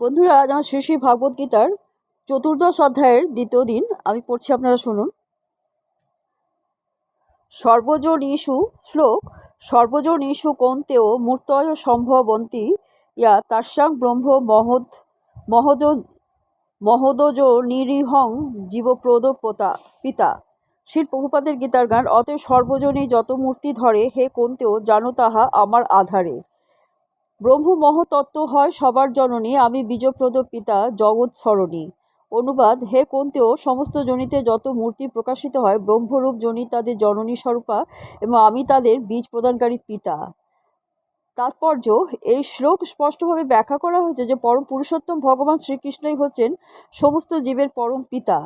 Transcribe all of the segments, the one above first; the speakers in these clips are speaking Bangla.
বন্ধুরা, আজ আমার শ্রী শ্রী ভাগবত গীতার চতুর্দশ অধ্যায়ের দ্বিতীয় দিন। আমি পড়ছি, আপনারা শুনুন। সর্বজন ইস্যু শ্লোক সর্বজন ইস্যু কন্তেও মূর্তয় সম্ভবন্তী, ইয়া তাস্যাং ব্রহ্ম মহদ মহজ, মহোদজ নিরীহং জীবপ্রদ পোতা, পিতা। শ্রী প্রভুপাদের গীতার গান, অতএব সর্বজনী যত মূর্তি ধরে, হে কন্তেও জানো তাহা আমার আধারে। ব্রহ্ম মহতত্ত্ব হয় সবার জননী, আমি বীজপ্রদ পিতা, জগৎ সরণী অনুবাদ, হে কোন্তেও, সমস্ত জনিতে যত মূর্তি প্রকাশিত হয়, ব্রহ্মরূপ জনি তাদের জননী স্বরূপা এবং আমি তাদের বীজ প্রদানকারী পিতা। তাৎপর্য, এই শ্লোক স্পষ্টভাবে ব্যাখ্যা করা হয়েছে যে পরম পুরুষোত্তম ভগবান শ্রীকৃষ্ণই হচ্ছেন সমস্ত জীবের পরম পিতা।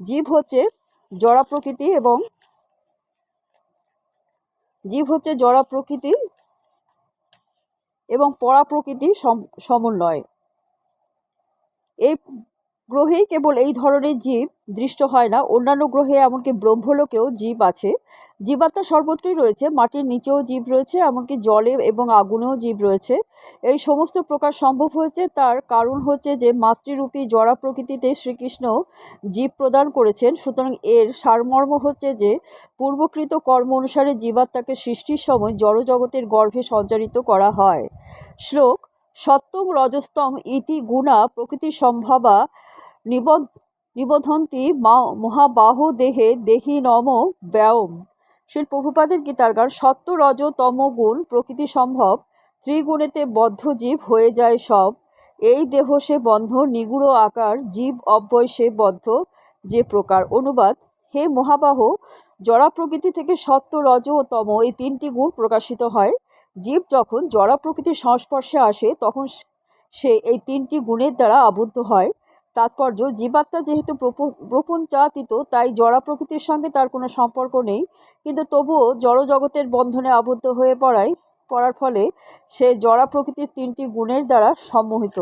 জীব হচ্ছে জড়া প্রকৃতি এবং জীব হচ্ছে জড়া প্রকৃতি এবং পড়া প্রকৃতির সম- সমন্বয়। এই গ্রহেই কেবল এই ধরনের জীব দৃষ্ট হয় না। অন্যান্য গ্রহে এমনকি ব্রহ্মলোকেও জীব আছে। জীবাত্মা সর্বত্রই রয়েছে। মাটির নিচেও জীব রয়েছে, এমনকি জলে এবং আগুনেও জীব রয়েছে। এই সমস্ত প্রকার সম্ভব হয়েছে। তার কারণ হচ্ছে যে, মাতৃরূপী জড়া প্রকৃতিতে শ্রীকৃষ্ণ জীব প্রদান করেছেন। সুতরাং এর সারমর্ম হচ্ছে যে, পূর্বকৃত কর্ম অনুসারে জীবাত্মাকে সৃষ্টির সময় জড়জগতের গর্ভে সঞ্চারিত করা হয়। শ্লোক সত্যম রজস্তম ইতি গুণা প্রকৃতি সম্ভাবা নিবধ নিবধন্তি মা মহাবাহ দেহে দেহি নম ব্যায়ম। শিল প্রভুপাদের গীতারগার সত্য রজ তম গুণ প্রকৃতি সম্ভব, ত্রিগুণেতে বদ্ধ জীব হয়ে যায় সব। এই দেহ সে বন্ধ, নিগুড় আকার, জীব অব্যয় সে বদ্ধ, যে প্রকার অনুবাদ। হে মহাবাহ, জড়া প্রকৃতি থেকে সত্য রজ ও তম এই তিনটি গুণ প্রকাশিত হয়। জীব যখন জড়া প্রকৃতির সংস্পর্শে আসে, তখন সে এই তিনটি গুণের দ্বারা আবদ্ধ হয়। তাৎপর্য, জীবাত্মা যেহেতু প্রপ- প্রপঞ্চাতীত, তাই জড়া প্রকৃতির সঙ্গে তার কোনো সম্পর্ক নেই। কিন্তু তবুও জড় জগতের বন্ধনে আবদ্ধ হয়ে পড়ায়, পড়ার ফলে সে জড়া প্রকৃতির তিনটি গুণের দ্বারা সম্মোহিত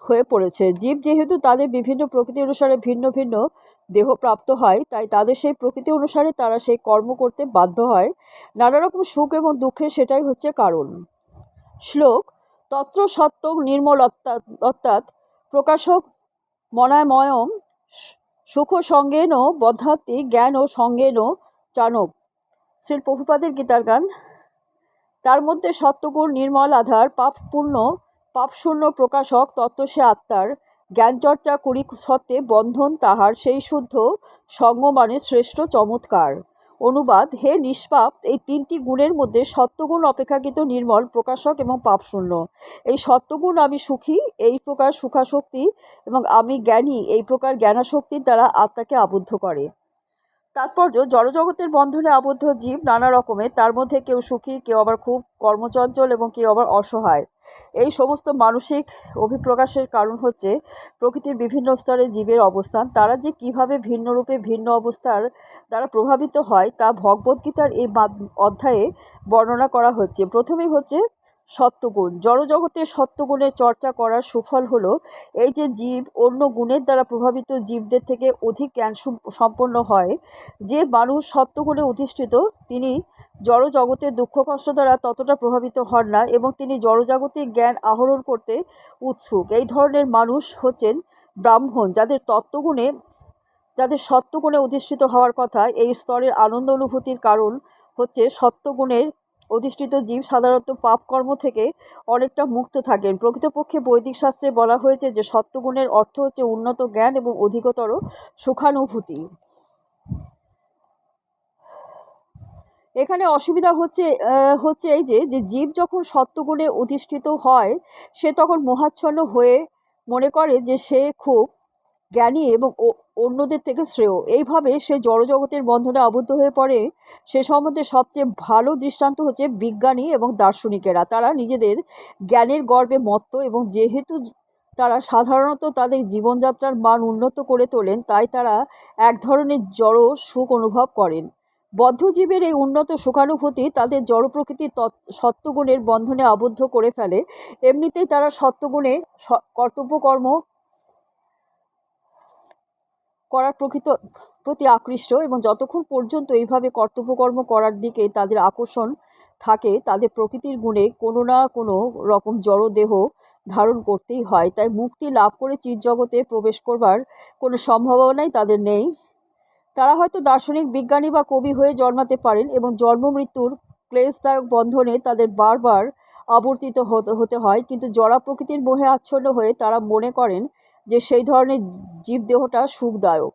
হয়ে পড়েছে। জীব যেহেতু তাদের বিভিন্ন প্রকৃতি অনুসারে ভিন্ন ভিন্ন দেহ প্রাপ্ত হয়, তাই তাদের সেই প্রকৃতি অনুসারে তারা সেই কর্ম করতে বাধ্য হয়। নানা রকম সুখ এবং দুঃখের সেটাই হচ্ছে কারণ। শ্লোক, তত্র সত্য নির্মল অর্থাৎ প্রকাশক মনাময়ম সুখ সঙ্গেন বধাতি জ্ঞান ও সঙ্গেন চানব শ্রী প্রভুপাদের গীতার গান। তার মধ্যে সত্যগুণ, নির্মল আধার, পাপপূর্ণ, পাপশূন্য প্রকাশক, তত্ত্ব সে আত্মার। জ্ঞানচর্চা করি সত্ত্বে বন্ধন তাহার, সেই শুদ্ধ সঙ্গ মানে শ্রেষ্ঠ চমৎকার। অনুবাদ, হে নিষ্পাপ, এই তিনটি গুণের মধ্যে সত্যগুণ অপেক্ষাকৃত নির্মল প্রকাশক এবং পাপশূন্য এই সত্যগুণ আমি সুখী, এই প্রকার সুখাশক্তি এবং আমি জ্ঞানী, এই প্রকার জ্ঞানাশক্তির দ্বারা আত্মাকে আবদ্ধ করে। তাৎপর্য জড়জগতের বন্ধনে আবদ্ধ জীব নানা রকমের তার মধ্যে কেউ সুখী, কেউ আবার খুব কর্মচঞ্চল এবং কেউ আবার অসহায়। এই সমস্ত মানসিক অভিপ্রকাশের কারণ হচ্ছে প্রকৃতির বিভিন্ন স্তরে জীবের অবস্থান। তারা যে কীভাবে ভিন্ন রূপে ভিন্ন অবস্থার দ্বারা প্রভাবিত হয়, তা ভগবদ্গীতার এই অধ্যায়ে বর্ণনা করা হচ্ছে। প্রথমেই হচ্ছে সত্যগুণ। জড়জগতের সত্যগুণের চর্চা করার সুফল হলো এই যে জীব অন্য গুণের দ্বারা প্রভাবিত জীবদের থেকে অধিক জ্ঞান সম্পন্ন হয়। যে মানুষ সত্যগুণে অধিষ্ঠিত, তিনি জড় জগতের দুঃখ কষ্ট দ্বারা ততটা প্রভাবিত হন না এবং তিনি জড়জাগতিক জ্ঞান আহরণ করতে উৎসুক। এই ধরনের মানুষ হচ্ছেন ব্রাহ্মণ, যাদের তত্ত্বগুণে, যাদের সত্যগুণে অধিষ্ঠিত হওয়ার কথা, এই স্তরের আনন্দ অনুভূতির কারণ হচ্ছে সত্যগুণের অধিষ্ঠিত জীব সাধারণত পাপকর্ম থেকে অনেকটা মুক্ত থাকেন। প্রকৃতপক্ষে বৈদিক শাস্ত্রে বলা হয়েছে যে সত্যগুণের অর্থ হচ্ছে উন্নত জ্ঞান এবং অধিকতর সুখানুভূতি। এখানে অসুবিধা হচ্ছে হচ্ছে এই যে যে জীব যখন সত্যগুণে অধিষ্ঠিত হয়, সে তখন মোহাচ্ছন্ন হয়ে মনে করে যে সে খুব জ্ঞানী এবং অন্যদের থেকে শ্রেয়। এইভাবে সে জড়জগতের বন্ধনে আবদ্ধ হয়ে পড়ে, সে সম্বন্ধে সবচেয়ে ভালো দৃষ্টান্ত হচ্ছে বিজ্ঞানী এবং দার্শনিকেরা। তারা নিজেদের জ্ঞানের গর্বে মত্ত এবং যেহেতু তারা সাধারণত তাদের জীবনযাত্রার মান উন্নত করে তোলেন, তাই তারা এক ধরনের জড় সুখ অনুভব করেন। বদ্ধজীবের এই উন্নত সুখানুভূতি তাদের জড় প্রকৃতির সত্যগুণের বন্ধনে আবদ্ধ করে ফেলে। এমনিতেই তারা সত্যগুণে কর্তব্যকর্ম করার প্রকৃত প্রতি আকৃষ্ট এবং যতক্ষণ পর্যন্ত এইভাবে কর্তব্যকর্ম করার দিকে তাদের আকর্ষণ থাকে, তাদের প্রকৃতির গুণে কোনো না কোনো রকম জড়দেহ ধারণ করতেই হয়। তাই মুক্তি লাভ করে চিৎ জগতে প্রবেশ করবার কোনো সম্ভাবনাই তাদের নেই। তারা হয়তো দার্শনিক, বিজ্ঞানী বা কবি হয়ে জন্মাতে পারেন এবং জন্ম মৃত্যুর ক্লেশদায়ক বন্ধনে তাদের বারবার আবর্তিত হতে হতে হয়। কিন্তু জড়া প্রকৃতির মোহে আচ্ছন্ন হয়ে তারা মনে করেন যে সেই ধরনের জীবদেহটা সুখদায়ক।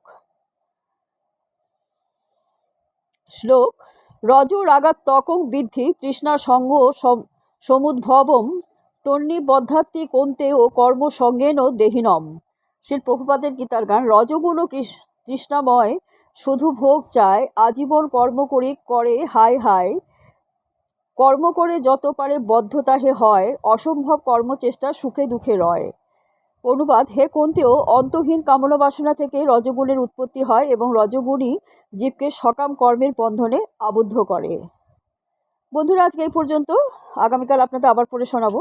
শ্লোক, রজ রাগাত্মকং বৃদ্ধি, তৃষ্ণা সঙ্গ সম- সমুদ্ভবম তন্নিবদ্ধাত্তি কন্তে ও কর্ম সঙ্গেন দেহিনম। শিল প্রভুপাদের গীতার গান রজগুণ ও তৃষ্ণাময়, শুধু ভোগ চায় আজীবন কর্ম করি, করে হায় হায়। কর্ম করে যত পারে বদ্ধ তাহে হয়, অসম্ভব কর্মচেষ্টা সুখে দুঃখে রয়। অনুবাদ হে কন্তেও অন্তহীন কামনা বাসনা থেকে রজগুণের উৎপত্তি হয় এবং রজগুণই জীবকে সকাম কর্মের বন্ধনে আবদ্ধ করে। বন্ধুরা, আজকে এই পর্যন্ত। আগামীকাল আপনাদের আবার পড়ে শোনাবো।